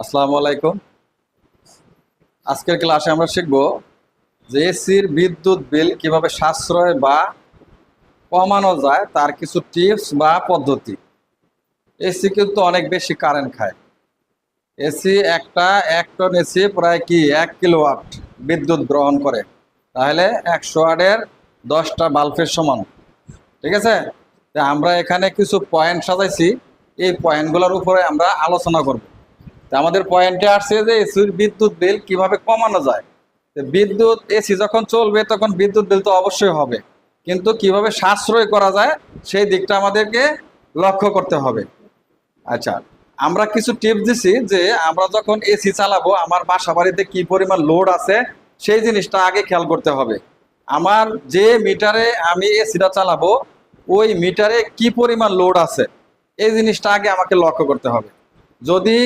আসসালামু আলাইকুম। আজকের ক্লাসে আমরা শিখব যে এসির বিদ্যুৎ বিল কীভাবে সাশ্রয় বা কমানো যায়, তার কিছু টিপস বা পদ্ধতি। এসি কিন্তু অনেক বেশি কারেন্ট খায়। এসি একটা এক টন এসি প্রায় কি এক কিলোওয়াট বিদ্যুৎ গ্রহণ করে। তাহলে একশো ওয়াটের দশটা বাল্বের সমান। ঠিক আছে? আমরা এখানে কিছু পয়েন্ট সাজাইছি। এই পয়েন্টগুলোর উপরে আমরা আলোচনা করব। আমাদের পয়েন্টে আসছে যে, এসির বিদ্যুৎ বিল কীভাবে কমানো যায়? বিদ্যুৎ, এসি যখন চলবে, তখন বিদ্যুৎ বিল তো অবশ্যই হবে। কিন্তু কীভাবে সাশ্রয় করা যায়, সেই দিকটা আমাদেরকে লক্ষ্য করতে হবে। আচ্ছা আমরা কিছু টিপস দিছি যে, আমরা যখন এসি চালাবো, আমার বাসা বাড়িতে কি পরিমাণ লোড আছে, সেই জিনিসটা আগে খেয়াল করতে হবে। আমার যে মিটারে আমি এসিটা চালাবো, ওই মিটারে কি পরিমাণ লোড আছে, এই জিনিসটা আগে আমাকে লক্ষ্য করতে হবে। যদি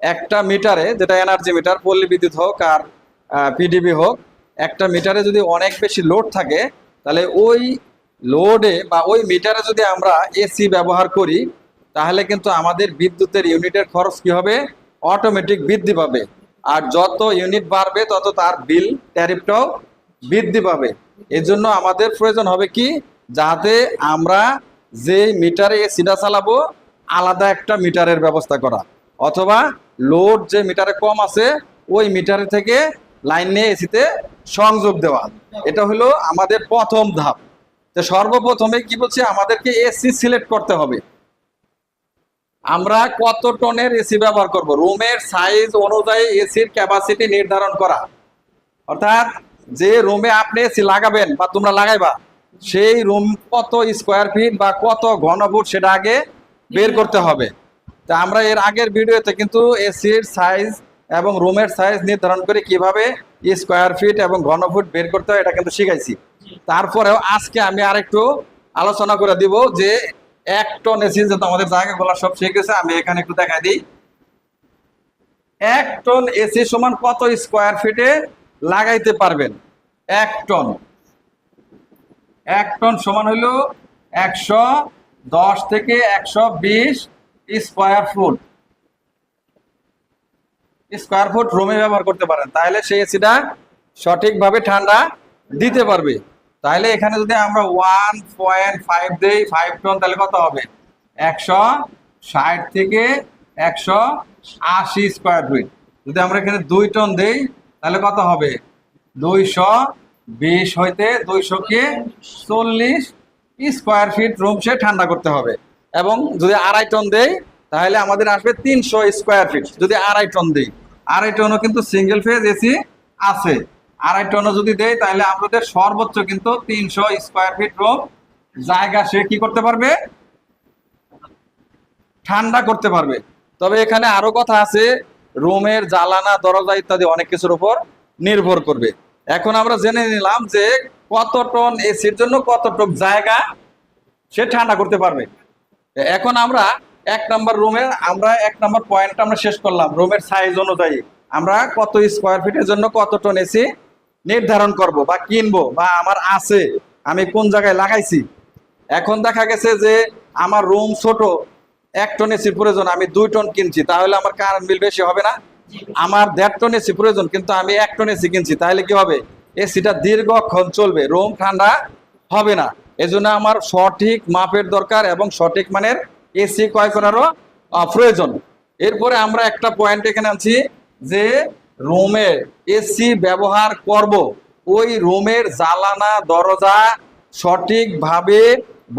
একটা মিটারে যেটা এনার্জি মিটার পল্লী বিদ্যুৎ হোক আর পিডিবি হোক, একটা মিটারে যদি অনেক বেশি লোড থাকে, তাহলে ওই লোডে বা ওই মিটারে যদি আমরা এসি ব্যবহার করি, তাহলে কিন্তু আমাদের বিদ্যুতের ইউনিটের খরচ কি হবে? অটোমেটিক বৃদ্ধি পাবে। আর যত ইউনিট বাড়বে, তত তার বিল ট্যারিফটাও বৃদ্ধি পাবে। এই জন্য আমাদের প্রয়োজন হবে কি? যাতে আমরা যে মিটারে এসিটা চালাবো, আলাদা একটা মিটারের ব্যবস্থা করা। অথবা লোড যে মিটারে কম আছে, ওই মিটারে থেকে লাইন নিয়ে এসিতে সংযোগ দেওয়া। এটা হলো আমাদের প্রথম ধাপ। তো সর্বপ্রথমে কি বলছে? আমাদেরকে এসি সিলেক্ট করতে হবে। আমরা কত টনের এসি ব্যবহার করব? রুমের সাইজ অনুযায়ী এসির ক্যাপাসিটি নির্ধারণ করা। অর্থাৎ যে রুমে আপনি এসি লাগাবেন বা তোমরা লাগাইবা, সেই রুম কত স্কোয়ার ফিট বা কত ঘনফুট সেটা আগে বের করতে হবে। তা আমরা এর আগের ভিডিওতে কিন্তু এসির সাইজ এবং রুমের সাইজ নির্ধারণ করে কীভাবে স্কোয়ার ফিট এবং ঘনফুট বের করতে হয় এটা কিন্তু শিখাইছি। তারপরেও আজকে আমি আরেকটু আলোচনা করে দিব যে এক টন এসি যেহেতু আমাদের জায়গাগুলো সব শিখেছে আমি এখানে একটু দেখা দিই। এক টন এসি সমান কত স্কোয়ার ফিটে লাগাইতে পারবেন? এক টন এক টন সমান হলো একশো দশ থেকে একশো বিশ স্কোয়ার ফুট। স্কোয়ার ফুট রুমে ব্যবহার করতে পারেন। তাহলে সেই এসিটা সঠিকভাবে ঠান্ডা দিতে পারবে। তাহলে এখানে যদি আমরা ওয়ান পয়েন্ট ফাইভ দিই ফাইভ টন তাহলে কত হবে? একশো ষাট থেকে একশো আশি স্কোয়ার ফিট যদি আমরা এখানে দুই টন দিই, তাহলে কত হবে? দুইশো বিশ হইতে দুইশো কে চল্লিশ স্কোয়ার ফিট রুম সে ঠান্ডা করতে হবে। এবং যদি আড়াই টন দেই, তাহলে আমাদের আসবে তিনশো স্কোয়ার ফিট যদি আড়াই টন দিই। আড়াই টনও কিন্তু সিঙ্গেল ফেজ এসি আছে। আড়াই টনও যদি দেই, তাহলে আমাদের সর্বোচ্চ কিন্তু তিনশো স্কোয়ার ফিট রুম জায়গা সে কি করতে পারবে? ঠান্ডা করতে পারবে। তবে এখানে আরও কথা আছে, রুমের জ্বালানা, দরজা ইত্যাদি অনেক কিছুর উপর নির্ভর করবে। এখন আমরা জেনে নিলাম যে কত টন এসির জন্য কত কতটুক জায়গা সে ঠান্ডা করতে পারবে। এখন আমরা এক নম্বর রুমের আমরা এক নম্বর পয়েন্টটা আমরা শেষ করলাম, রুমের সাইজ অনুযায়ী। আমরা কত স্কোয়ার ফিটের জন্য কত টন এসি নির্ধারণ করব বা কিনবো বা আমার আছে, আমি কোন জায়গায় লাগাইছি। এখন দেখা গেছে যে আমার রুম ছোট, এক টন এসির প্রয়োজন, আমি দুই টন কিনছি, তাহলে আমার কারেন্ট বিল বেশি হবে না? আমার দেড় টন এসি প্রয়োজন, কিন্তু আমি এক টন এসি কিনছি, তাহলে কি হবে? এসিটা দীর্ঘক্ষণ চলবে রুম ঠান্ডা হবে না। এজন্য আমার সঠিক মাপের দরকার এবং সঠিক মানের এসি ক্রয় করারও প্রয়োজন। এরপরে আমরা একটা পয়েন্ট এখানে আনছি যে রুমের এসি ব্যবহার করব। ওই রুমের জ্বালানা দরজা সঠিকভাবে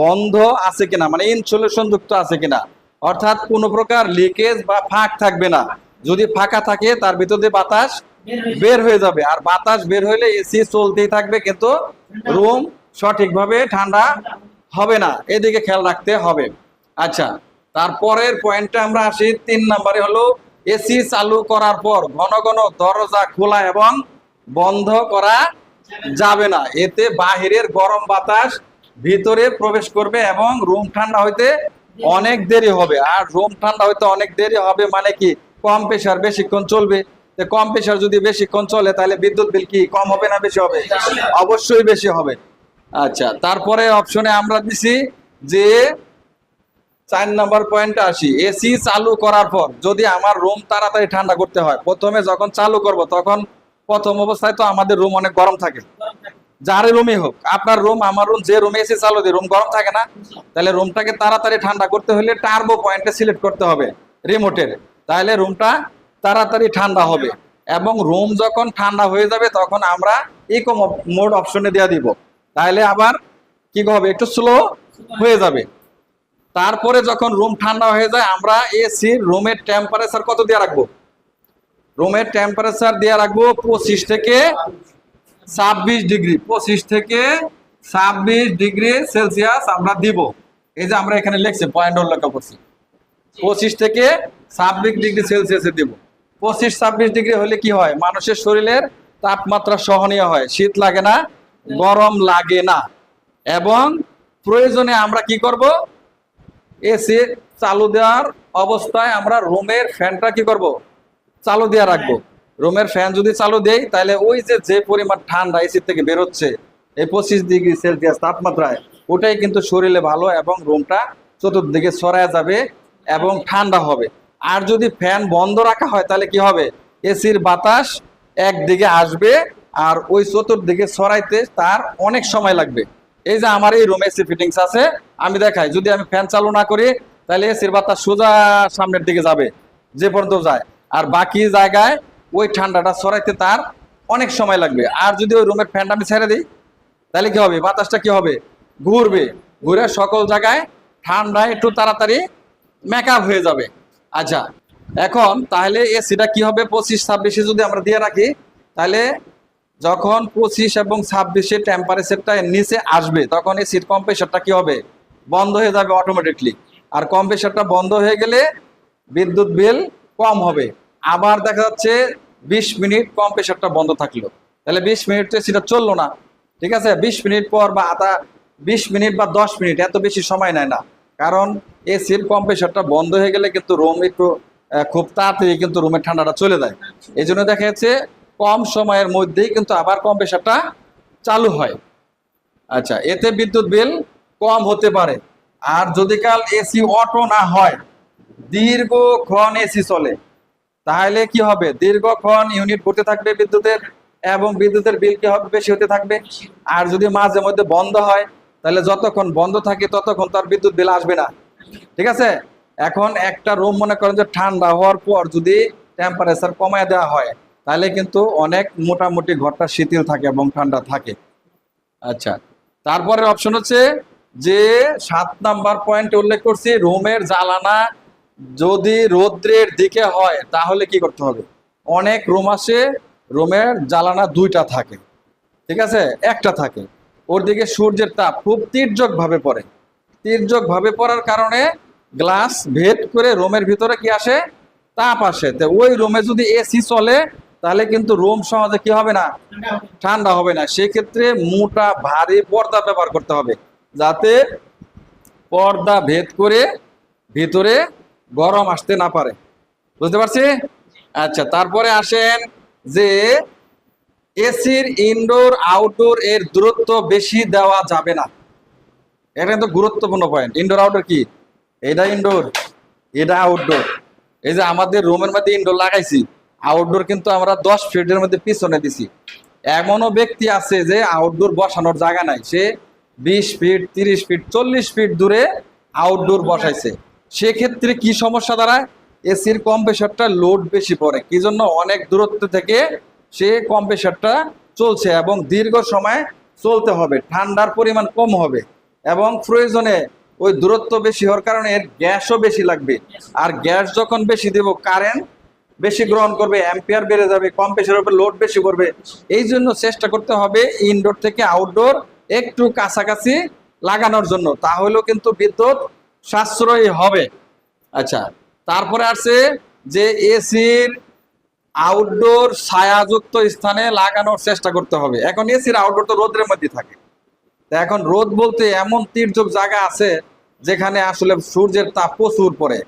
বন্ধ আছে কিনা মানে ইনসুলেশন যুক্ত আছে কিনা। অর্থাৎ কোনো প্রকার লিকেজ বা ফাঁক থাকবে না। যদি ফাঁকা থাকে তার ভিতর দিয়ে বাতাস বের হয়ে যাবে। আর বাতাস বের হইলে এসি চলতেই থাকবে কিন্তু রুম সঠিকভাবে ঠান্ডা হবে না। এদিকে খেয়াল রাখতে হবে। আচ্ছা তারপরের পয়েন্টটা আমরা আসি। তিন নম্বরে হলো এসি চালু করার পর ঘন ঘন দরজা খোলা এবং বন্ধ করা যাবে না। এতে বাহিরের গরম বাতাস ভিতরে প্রবেশ করবে এবং রুম ঠান্ডা হইতে অনেক দেরি হবে। আর রুম ঠান্ডা হইতে অনেক দেরি হবে মানে কি? কম প্রেশার বেশিক্ষণ চলবে। কম প্রেশার যদি বেশিক্ষণ চলে, তাহলে বিদ্যুৎ বিল কি কম হবে না বেশি হবে? অবশ্যই বেশি হবে। আচ্ছা তারপরে অপশনে আমরা দিছি যে চার নাম্বার পয়েন্টে আসি। এসি চালু করার পর যদি আমার রুম তাড়াতাড়ি ঠান্ডা করতে হয়, প্রথমে যখন চালু করব, তখন প্রথম অবস্থায় তো আমাদের রুম অনেক গরম থাকে। যার রুমই হোক, আপনার রুম আমার রুম যে রুমে এসি চালু দিই রুম গরম থাকে না। তাহলে রুমটাকে তাড়াতাড়ি ঠান্ডা করতে হলে টার্বো পয়েন্টে সিলেক্ট করতে হবে রিমোটের তাহলে রুমটা তাড়াতাড়ি ঠান্ডা হবে। এবং রুম যখন ঠান্ডা হয়ে যাবে, তখন আমরা ইকো মোড অপশনে দেওয়া দিব। তাহলে আবার কি হবে? একটু স্লো হয়ে যাবে। তারপরে যখন রুম ঠান্ডা হয়ে যায়, আমরা এসি রুমের টেম্পারেচার কত দিয়ে রাখব? রুমের টেম্পারেচার দিয়ে রাখব পঁচিশ থেকে ছাব্বিশ ডিগ্রি পঁচিশ থেকে ছাব্বিশ ডিগ্রি সেলসিয়াস আমরা দিব। এই যে আমরা এখানে লিখছি পয়েন্ট উল্লেখ করছি পঁচিশ থেকে ছাব্বিশ ডিগ্রি সেলসিয়াসে দিব। পঁচিশ, ছাব্বিশ ডিগ্রি হলে কি হয়? মানুষের শরীরের তাপমাত্রা সহনীয় হয়। শীত লাগে না গরম লাগে না। এবং প্রয়োজনে আমরা কি করব? এসি চালু দেওয়ার অবস্থায় আমরা রুমের ফ্যানটা কি করব? চালু দিয়ে রাখব। রুমের ফ্যান যদি চালু দেই, তাহলে ওই যে যে পরিমাণ ঠান্ডা এসি থেকে বেরোচ্ছে, এই পঁচিশ ডিগ্রি সেলসিয়াস তাপমাত্রায়, ওটাই কিন্তু শরীরে ভালো এবং রুমটা চতুর্দিকে ছড়ায় যাবে এবং ঠান্ডা হবে। আর যদি ফ্যান বন্ধ রাখা হয়, তাহলে কি হবে? এসির বাতাস একদিকে আসবে আর ওই চতুর্দিকে ছড়াইতে তার অনেক সময় লাগবে। এই যে আমার এই রুমে এসি ফিটিংস আছে, আমি দেখাই, যদি আমি ফ্যান চালু না করি, তাহলে এসির বাতাস সোজা সামনের দিকে যাবে, যে পর্যন্ত যায়। আর বাকি জায়গায় ওই ঠান্ডাটা ছড়াইতে তার অনেক সময় লাগবে। আর যদি ওই রুমের ফ্যানটা আমি ছেড়ে দিই, তাহলে কি হবে? বাতাসটা কি হবে? ঘুরবে। ঘুরে সকল জায়গায় ঠান্ডা একটু তাড়াতাড়ি মেকআপ হয়ে যাবে। আচ্ছা এখন তাহলে এসিটা কি হবে? পঁচিশ, ছাব্বিশে যদি আমরা দিয়ে রাখি, তাহলে যখন পঁচিশ এবং ছাব্বিশে টেম্পারেচারটা নিচে আসবে, তখন এই সিট কম্প্রেসারটা কি হবে? বন্ধ হয়ে যাবে অটোমেটিকলি আর কম্প্রেসারটা বন্ধ হয়ে গেলে বিদ্যুৎ বিল কম হবে। আবার দেখা যাচ্ছে বিশ মিনিট কম্প্রেসারটা বন্ধ থাকল। তাহলে বিশ মিনিট সেটা চলল না। ঠিক আছে? বিশ মিনিট পর বা আধা, বিশ মিনিট বা দশ মিনিট এত বেশি সময় নেয় না। কারণ এসির কম্প্রেসারটা বন্ধ হয়ে গেলে কিন্তু রুম একটু খুব তাড়াতাড়ি কিন্তু রুমের ঠান্ডাটা চলে যায়। এই জন্য দেখা যাচ্ছে কম সময়ের মধ্যেই কিন্তু আবার কম কম্প্রেসারটা চালু হয়। আচ্ছা এতে বিদ্যুৎ বিল কম হতে পারে। আর যদি কাল এসি অটো না হয়, দীর্ঘক্ষণ এসি চলে, তাহলে কি হবে? দীর্ঘক্ষণ ইউনিট ঘুরতে থাকবে বিদ্যুতের এবং বিদ্যুতের বিল কি হবে? বেশি হতে থাকবে। আর যদি মাঝে মধ্যে বন্ধ হয়, তাহলে যতক্ষণ বন্ধ থাকে, ততক্ষণ তার বিদ্যুৎ বিল আসবে না। ঠিক আছে? এখন একটা রুম মনে করেন যে ঠান্ডা হওয়ার পর যদি টেম্পারেচার কমায় দেওয়া হয় তাহলে কিন্তু অনেক মোটামুটি ঘরটা শিথিল থাকে এবং ঠান্ডা থাকে। আচ্ছা তারপরের অপশন হচ্ছে যে সাত নাম্বার পয়েন্ট উল্লেখ করছি, রুমের জ্বালানা যদি রৌদ্রের দিকে হয়, তাহলে কি করতে হবে? অনেক রুম আসে, রুমের জ্বালানা দুইটা থাকে, ঠিক আছে? একটা থাকে। ওর দিকে সূর্যের তাপ খুব তীর্যক ভাবে পড়ে। তীর্যক ভাবে পড়ার কারণে গ্লাস ভেদ করে রুমের ভিতরে কি আসে? তাপ আসে। তো ওই রুমে যদি এসি চলে তাহলে কিন্তু রুম সহজে কি হবে না? ঠান্ডা হবে না। সেক্ষেত্রে মোটা, ভারী পর্দা ব্যবহার করতে হবে। যাতে পর্দা ভেদ করে ভিতরে গরম আসতে না পারে। বুঝতে পারছি? আচ্ছা তারপরে আসেন যে এসির ইনডোর, আউটডোর এর দূরত্ব বেশি দেওয়া যাবে না। এটা কিন্তু গুরুত্বপূর্ণ পয়েন্ট ইনডোর, আউটডোর কি? এটা ইনডোর, এটা আউটডোর। এই যে আমাদের রুমের মধ্যে ইনডোর লাগাইছি আউটডোর কিন্তু আমরা দশ ফিটের মধ্যে পিছনে দিছি। এমনও ব্যক্তি আছে যে আউটডোর বসানোর জায়গা নাই। সে বিশ ফিট তিরিশ ফিট চল্লিশ ফিট দূরে আউটডোর বসাইছে। সেক্ষেত্রে কি সমস্যা দাঁড়ায়? এসির কম্প্রেসারটা লোড বেশি পড়ে। কি জন্য? অনেক দূরত্ব থেকে সে কম্প্রেসারটা চলছে এবং দীর্ঘ সময় চলতে হবে। ঠান্ডার পরিমাণ কম হবে এবং প্রয়োজনে ওই দূরত্ব বেশি হওয়ার কারণে এর গ্যাসও বেশি লাগবে। আর গ্যাস যখন বেশি দেব কারেন্ট বেশি গ্রহণ করবে অ্যাম্পিয়ার বেড়ে যাবে কম্প্রেসারের উপর লোড বেশি করবে। এই জন্য চেষ্টা করতে হবে ইনডোর থেকে আউটডোর একটু কাছাকাছি লাগানোর জন্য, তাহলেও কিন্তু বিদ্যুৎ সাশ্রয়ী হবে। আচ্ছা তারপরে আছে যে এসির আউটডোর ছায়াযুক্ত স্থানে লাগানোর চেষ্টা করতে হবে। এখন এসির আউটডোর তো রোদের মধ্যে থাকে। এখন রোদ বলতে এমন তীর্যক জায়গা আছে যেখানে আসলে সূর্যের তাপ প্রচুর পড়ে।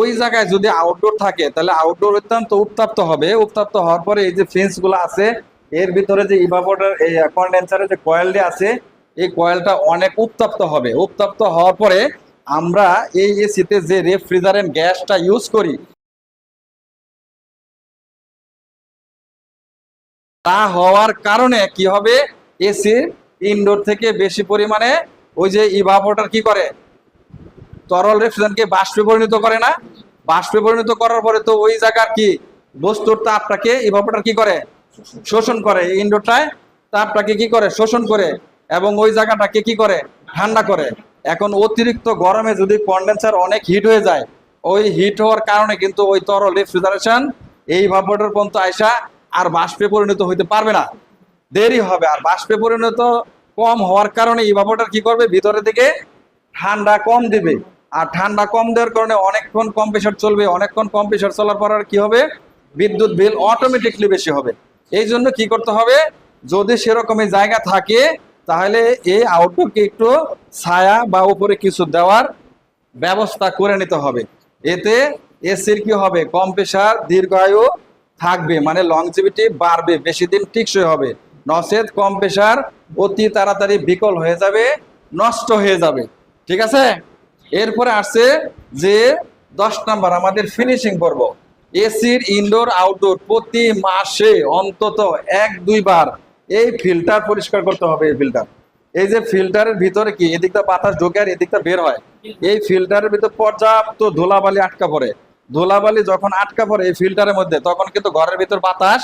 ওই জায়গায় যদি আউটডোর থাকে, তাহলে আউটডোর অত্যন্ত উত্তাপ্ত হবে। উত্তাপ্ত হওয়ার পরে এই যে ফেন্সগুলো আছে, এর ভিতরে যে ইভাপোটার এই কন্ডেন্সারের যে কয়েলটি আছে, এই কয়েলটা অনেক উত্তাপ্ত হবে। উত্তাপ্ত হওয়ার পরে আমরা এই এসিতে যে রেফ্রিজারেন্ট গ্যাসটা ইউজ করি, তা হওয়ার কারণে কি হবে? এসি ইনডোর থেকে বেশি পরিমাণে ওই যে ইভাপোটার কি করে? তরল রেফ্রিজারেন্টকে বাষ্পে পরিণত করে না। বাষ্পে পরিণত করার পরে তো ওই জায়গার কি? বস্তুর তাপটাকে ইভাপোটার কি করে? শোষণ করে। ইনডোরটায় তাপটাকে কি করে? শোষণ করে এবং ওই জায়গাটাকে কি করে? ঠান্ডা করে। এখন অতিরিক্ত গরমে যদি কন্ডেন্সার অনেক হিট হয়ে যায়, ওই হিট হওয়ার কারণে কিন্তু ওই তরল রেফ্রিজারেশন এই ভাপটার পর্যন্ত আয়সা আর বাষ্পে পরিণত হইতে পারবে না। দেরি হবে। আর বাষ্পে পরিণত কম হওয়ার কারণে এই ভাপটার কি করবে? ভিতরে দিকে ঠান্ডা কম দিবে। আর ঠান্ডা কম দেওয়ার কারণে অনেকক্ষণ কম্প্রেসার চলবে, অনেকক্ষণ কম্প্রেসার চলার পর আর কি হবে? বিদ্যুৎ বিল অটোমেটিকলি বেশি হবে। এই জন্য কি করতে হবে? যদি সেরকমই জায়গা থাকে, তাহলে এই আউটডোরকে একটু ছায়া বা উপরে কিছু দেওয়ার ব্যবস্থা করে নিতে হবে। এতে এসির কি হবে? কম্প্রেসার দীর্ঘায়ু থাকবে মানে লংজিভিটি বাড়বে, বেশি দিন টিকসই হবে। নচেত কম্প্রেসার অতি তাড়াতাড়ি বিকল হয়ে যাবে, নষ্ট হয়ে যাবে। ঠিক আছে? এরপরে আসছে যে দশ নাম্বার, আমাদের ফিনিশিং পর্ব। এসির ইনডোর আউটডোর প্রতি মাসে অন্তত এক দুইবার এই ফিল্টার পরিষ্কার করতে হবে, এই ফিল্টার এই যে ফিল্টারের ভিতরে কি, এদিকটা বাতাস ঢোকে আর এদিকটা বের হয়। এই ফিল্টারের ভিতর পর্যাপ্ত ধুলাবালি আটকা পড়ে। ধুলাবালি যখন আটকা পড়ে এই ফিল্টারের মধ্যে, তখন কিন্তু ঘরের ভিতর বাতাস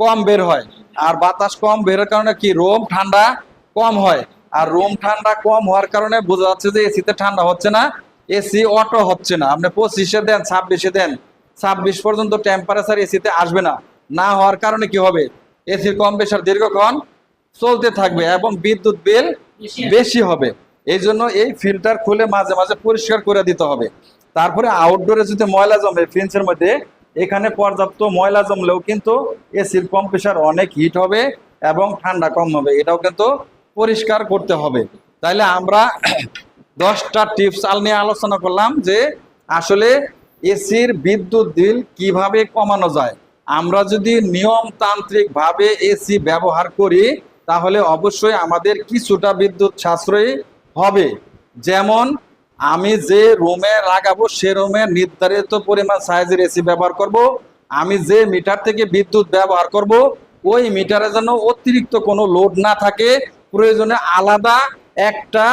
কম বের হয়। আর বাতাস কম বেরোর কারণে কি? রোম ঠান্ডা কম হয়। আর রুম ঠান্ডা কম হওয়ার কারণে বোঝা যাচ্ছে যে এসিতে ঠান্ডা হচ্ছে না এসি অটো হচ্ছে না। আপনি পঁচিশে দেন ছাব্বিশে দেন ছাব্বিশ পর্যন্ত টেম্পারেচার এসিতে আসবে না। না হওয়ার কারণে কি হবে? এসির কম কম্প্রেসার দীর্ঘক্ষণ চলতে থাকবে এবং বিদ্যুৎ বিল বেশি হবে। এই জন্য এই ফিল্টার খুলে মাঝে মাঝে পরিষ্কার করে দিতে হবে। তারপরে আউটডোরে যদি ময়লা জমে ফ্রিন্সের মধ্যে এখানে পর্যাপ্ত ময়লা জমলেও কিন্তু এসির কম্প্রেসার অনেক হিট হবে এবং ঠান্ডা কম হবে। এটাও কিন্তু পরিষ্কার করতে হবে। তাইলে আমরা দশটা টিপস আল নিয়ে আলোচনা করলাম যে আসলে এসির বিদ্যুৎ বিল কীভাবে কমানো যায়। আমরা যদি নিয়মতান্ত্রিক ভাবে এসি ব্যবহার করি, তাহলে অবশ্যই আমাদের কিছুটা বিদ্যুৎ সাশ্রয়ী হবে। যেমন, আমি যে রুমে লাগাবো, সে রুমে নির্ধারিত পরিমাণ সাইজের এসি ব্যবহার করব। আমি যে মিটার থেকে বিদ্যুৎ ব্যবহার করব, ওই মিটারে যেন অতিরিক্ত কোনো লোড না থাকে। প্রয়োজনে আলাদা একটা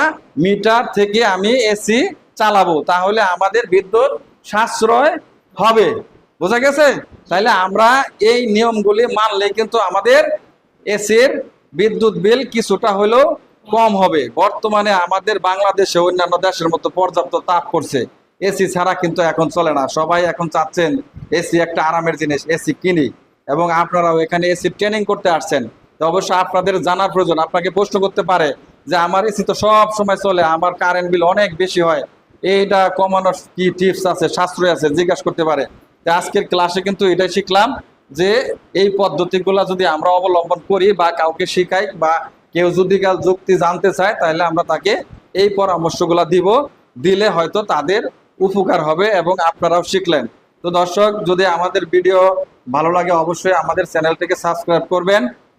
মিটার থেকে আমি এসি চালাবো। তাহলে আমাদের বিদ্যুৎ সাশ্রয় হবে। বোঝা গেছে? তাহলে আমরা এই নিয়মগুলি মানলে কিন্তু আমাদের এসির বিদ্যুৎ বিল কিছুটা হলেও কম হবে। বর্তমানে আমাদের বাংলাদেশে অন্যান্য দেশের মতো পর্যাপ্ত তাপ করছে এসি ছাড়া কিন্তু এখন চলে না। সবাই এখন চাচ্ছেন এসি একটা আরামের জিনিস, এসি কিনি। এবং আপনারাও এখানে এসি ট্রেনিং করতে আসছেন। তো অবশ্যই আপনাদের জানার প্রয়োজন, আপনাকে প্রশ্ন করতে পারে যে আমার এসি তো সব সময় চলে, আমার কারেন্ট বিল অনেক বেশি হয়। এইটা কমানোর কি টিপস আছে, সাশ্রয় আছে, জিজ্ঞাসা করতে পারে। আজকের ক্লাসে কিন্তু এটাই শিখলাম যে এই পদ্ধতিগুলো যদি আমরা অবলম্বন করি বা কাউকে শিখাই বা কেউ যদি যুক্তি জানতে চায়, তাহলে আমরা তাকে এই পরামর্শগুলো দিব, দিলে হয়তো তাদের উপকার হবে এবং আপনারাও শিখলেন। তো দর্শক, যদি আমাদের ভিডিও ভালো লাগে, অবশ্যই আমাদের চ্যানেলটিকে সাবস্ক্রাইব করবেন।